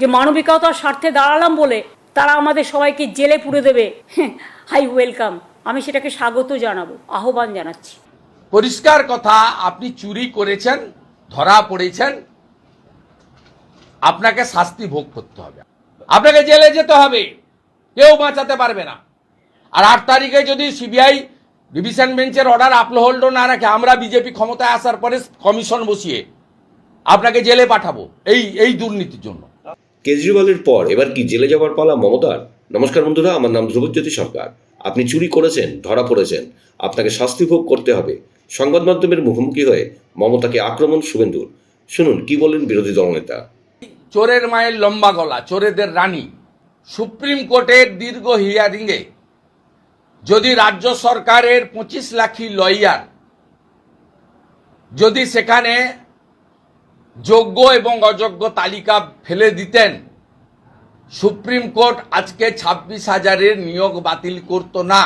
যে মানবিকতার স্বার্থে দাঁড়ালাম বলে তারা আমাদের সবাইকে জেলে পুড়ে দেবে। Hi, welcome. আমি সেটাকে স্বাগত জানাব, আহ্বান জানাচ্ছি। পরিষ্কার কথা, আপনি চুরি করেছেন, ধরা পড়েছেন। আপনাকে শাস্তি ভোগ করতে হবে। আপনাকে জেলে যেতে হবে। কেউ বাঁচাতে পারবে না। আর আট তারিখে যদি সিবিআই ডিভিশন বেঞ্চের অর্ডার আপলোড না রাখে, আমরা বিজেপি ক্ষমতায় আসার পরে কমিশন বসিয়ে আপনাকে জেলে পাঠাবো। এই এই দুর্নীতির জন্য। কেজরিওয়ালের পর এবার কি জেলে যাওয়ার পালা মমতার? নমস্কার বন্ধুরা, আমার নাম ধ্রুবজ্যোতি সরকার। আপনি চুরি করেছেন, ধরা পড়েছেন। আপনাকে শাস্তি ভোগ করতে হবে। সংবাদ মাধ্যমের মুখোমুখি হয়ে মমতাকে আক্রমণ শুভেন্দুর। শুনুন, কি বলেন বিরোধী দলনেতা? চোরের মায়ের লম্বা গলা, চোরেদের রানী। সুপ্রিম কোর্টের দীর্ঘ হিয়ারিংয়ে। যদি রাজ্য সরকারের পঁচিশ লাখি লয়ার, যদি সেখানে যোগ্য এবং অযোগ্য তালিকা ফেলে দিতেন। সুপ্রিম কোর্ট আজকে ছাব্বিশ হাজারের নিয়োগ বাতিল করত না।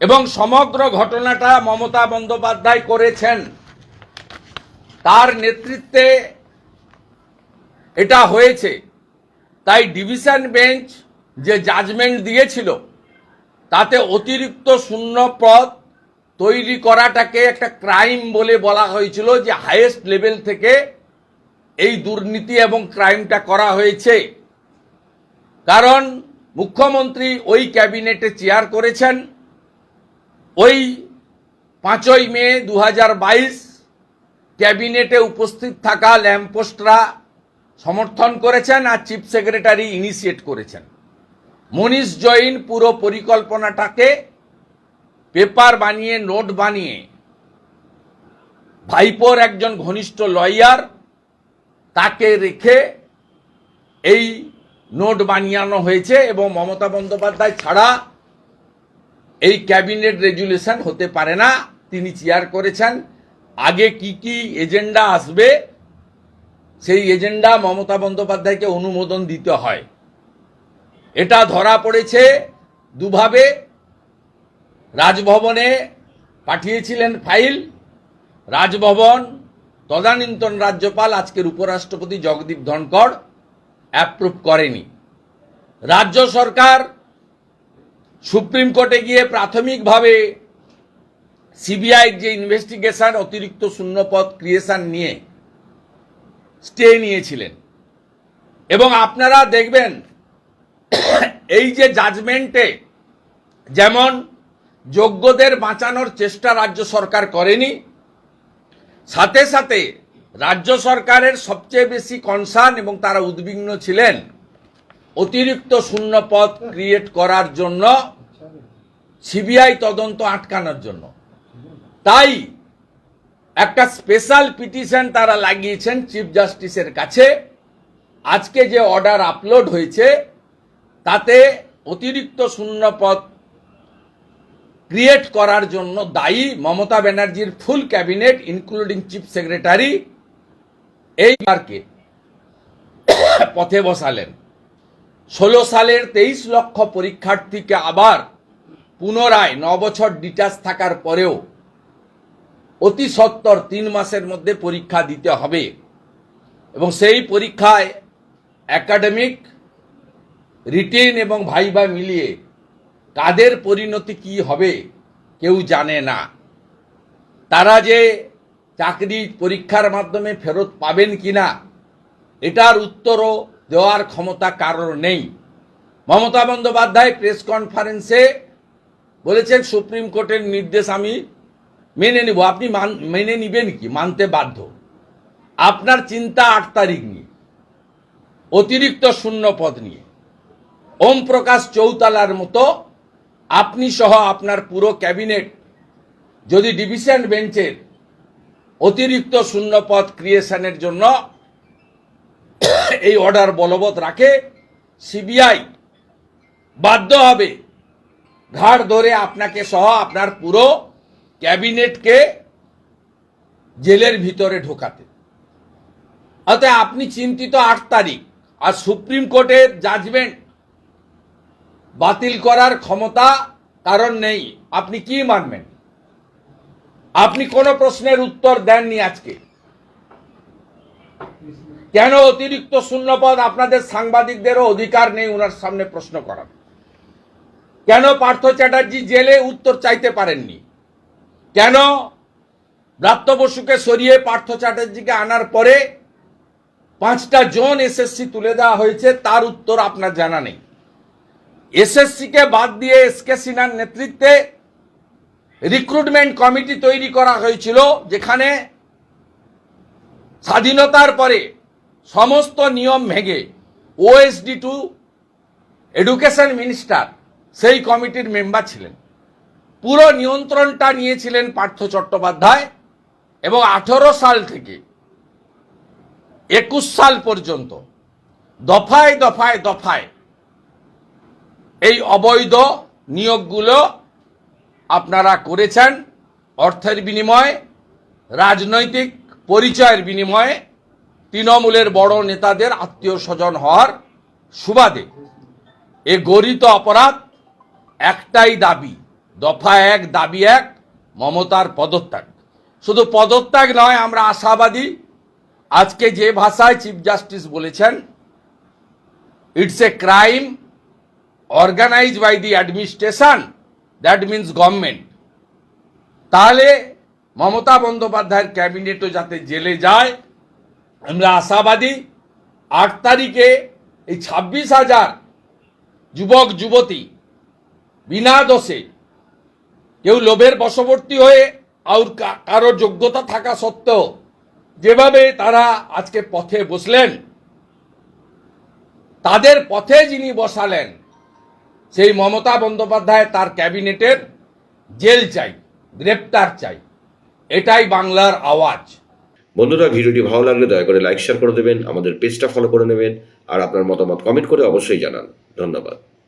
এবং সমগ্র ঘটনাটা মমতা বন্দ্যোপাধ্যায় করেছেন। তার নেতৃত্বে এটা হয়েছে। তাই ডিভিশন বেঞ্চ যে জাজমেন্ট দিয়েছিল, তাতে অতিরিক্ত শূন্য পদ তৈরি করাটাকে একটা ক্রাইম বলে বলা হয়েছিল যে হাইয়েস্ট লেভেল থেকে এই দুর্নীতি এবং ক্রাইমটা করা হয়েছে। কারণ মুখ্যমন্ত্রী ওই ক্যাবিনেটে চেয়ার করেছেন। ওই পাঁচই মে দু হাজার বাইশ ক্যাবিনেটে উপস্থিত থাকা ল্যাম্পপোস্টরা সমর্থন করেছেন আর চিফ সেক্রেটারি ইনিশিয়েট করেছেন। মনীষ জৈন পুরো পরিকল্পনাটাকে পেপার বানিয়ে, নোট বানিয়ে, ভাইপোর একজন ঘনিষ্ঠ লয়ার তাকে রেখে এই নোট বানিয়ানো হয়েছে এবং মমতা বন্দ্যোপাধ্যায় ছাড়া এই ক্যাবিনেট রেজুলেশন হতে পারে না। তিনি চেয়ার করেছেন। আগে কি কি এজেন্ডা আসবে, সেই এজেন্ডা মমতা বন্দ্যোপাধ্যায়কে অনুমোদন দিতে হয়। এটা ধরা পড়েছে দুভাবে। রাজভবনে পাঠিয়েছিলেন ফাইল। রাজভবন তদানীন্তন রাজ্যপাল, আজকের উপরাষ্ট্রপতি জগদীপ ধনকড় অ্যাপ্রুভ করেনি। রাজ্য সরকার সুপ্রিম কোর্টে গিয়ে প্রাথমিকভাবে সিবিআই যে ইনভেস্টিগেশন অতিরিক্ত শূন্যপদ ক্রিয়েশন নিয়ে স্টে নিয়েছিলেন। এবং আপনারা দেখবেন, এই যে জাজমেন্টে যেমন যোগ্যদের বাঁচানোর চেষ্টা রাজ্য সরকার করেনি। সাথে সাথে রাজ্য সরকারের সবচেয়ে বেশি কনসার্ন এবং তারা উদ্বিগ্ন ছিলেন অতিরিক্ত শূন্য পদ ক্রিয়েট করার জন্য সিবিআই তদন্ত আটকানোর জন্য। তাই একটা স্পেশাল পিটিশন তারা লাগিয়েছেন চিফ জাস্টিসের কাছে। আজকে যে অর্ডার আপলোড হয়েছে, তাতে অতিরিক্ত শূন্য পদ ক্রিয়েট করার জন্য দায়ী মমতা ব্যানার্জির full cabinet including chief secretary এই বারকে পথে বসালেন। ষোলো সালের তেইশ লক্ষ পরীক্ষার্থীকে আবার পুনরায় ন বছর ডিটাচ থাকার পরেও অতি সত্তর তিন মাসের মধ্যে পরীক্ষা দিতে হবে। এবং সেই পরীক্ষায় একাডেমিক রিটেন এবং ভাইবা মিলিয়ে কাদের পরিণতি কি হবে কেউ জানে না। তারা যে চাকরি পরীক্ষার মাধ্যমে ফেরত পাবেন কিনা, এটার উত্তরও দেওয়ার ক্ষমতা কারোর নেই। মমতা বন্দ্যোপাধ্যায় প্রেস কনফারেন্সে বলেছেন, সুপ্রিম কোর্টের নির্দেশ আমি মেনে নিব। আপনি মেনে নিবেন কি? মানতে বাধ্য। আপনার চিন্তা আট তারিখ নিয়ে, অতিরিক্ত শূন্য পদ নিয়ে। ওম প্রকাশ চৌতালার মতো আপনি সহ আপনার পুরো ক্যাবিনেট, যদি ডিভিশন বেঞ্চের অতিরিক্ত শূন্য পদ ক্রিয়েশনের জন্য এই অর্ডার বলবৎ রাখে, সিবিআই বাধ্য হবে ঘাড় ধরে আপনাকে সহ আপনার পুরো ক্যাবিনেটকে জেলের ভিতরে ঢোকাতে। অতএব আপনি চিন্তিত আট তারিখ আর সুপ্রিম কোর্টের জাজমেন্ট বাতিল করার ক্ষমতা কারণ নেই। আপনি কি মানবেন? আপনি কোনো প্রশ্নের উত্তর দেননি আজকে। কেন অতিরিক্ত শূন্যপদ আপনাদের সাংবাদিকদেরও অধিকার নেই ওনার সামনে প্রশ্ন করার? কেন পার্থ চ্যাটার্জি জেলে উত্তর চাইতে পারেননি? কেন ব্রাত্য বসুকে সরিয়ে পার্থ চ্যাটার্জিকে আনার পরে পাঁচটা জোন এসএসসি তুলে দেওয়া হয়েছে, তার উত্তর আপনার জানা নেই। এসএসসিকে বাদ দিয়ে এসকে সিনহার নেতৃত্বে রিক্রুটমেন্ট কমিটি তৈরি করা হয়েছিল, যেখানে স্বাধীনতার পরে সমস্ত নিয়ম ভেঙে ওএসডি টু এডুকেশন মিনিস্টার সেই কমিটির মেম্বার ছিলেন। পুরো নিয়ন্ত্রণটা নিয়েছিলেন পার্থ চট্টোপাধ্যায় এবং আঠেরো সাল থেকে একুশ সাল পর্যন্ত দফায় দফায় দফায় এই অবৈধ নিয়োগগুলো আপনারা করেছেন অর্থের বিনিময়ে, রাজনৈতিক পরিচয়ের বিনিময়ে, তৃণমূলের বড় নেতাদের আত্মীয় স্বজন হওয়ার সুবাদে। এ গরিত অপরাধ একটাই দাবি, দফা এক, দাবি এক, মমতার পদত্যাগ। শুধু পদত্যাগ নয়, আমরা আশাবাদী, আজকে যে ভাষায় চিফ জাস্টিস বলেছেন it's a crime organise by the administration that means government তাহলে মমতা বন্দ্যোপাধ্যায়ের ক্যাবিনেটও যাতে জেলে যায়, আমরা আশাবাদী, আট তারিখে এই ছাব্বিশ হাজার যুবক, যুবতী বিনা দোষে কেউ লোভের বশবর্তী হয়ে আর কারও যোগ্যতা থাকা সত্ত্বেও যেভাবে তারা আজকে পথে বসলেন, তাদের পথে যিনি বসালেন সেই মমতা বন্দ্যোপাধ্যায় তার ক্যাবিনেটের জেল চাই, গ্রেপ্তার চাই। এটাই বাংলার আওয়াজ। বন্ধুরা, ভিডিওটি ভালো লাগলে দয়া করে লাইক শেয়ার করে দেবেন, আমাদের পেজটা ফলো করে নেবেন, আর আপনার মতামত কমেন্ট করে অবশ্যই জানান। ধন্যবাদ।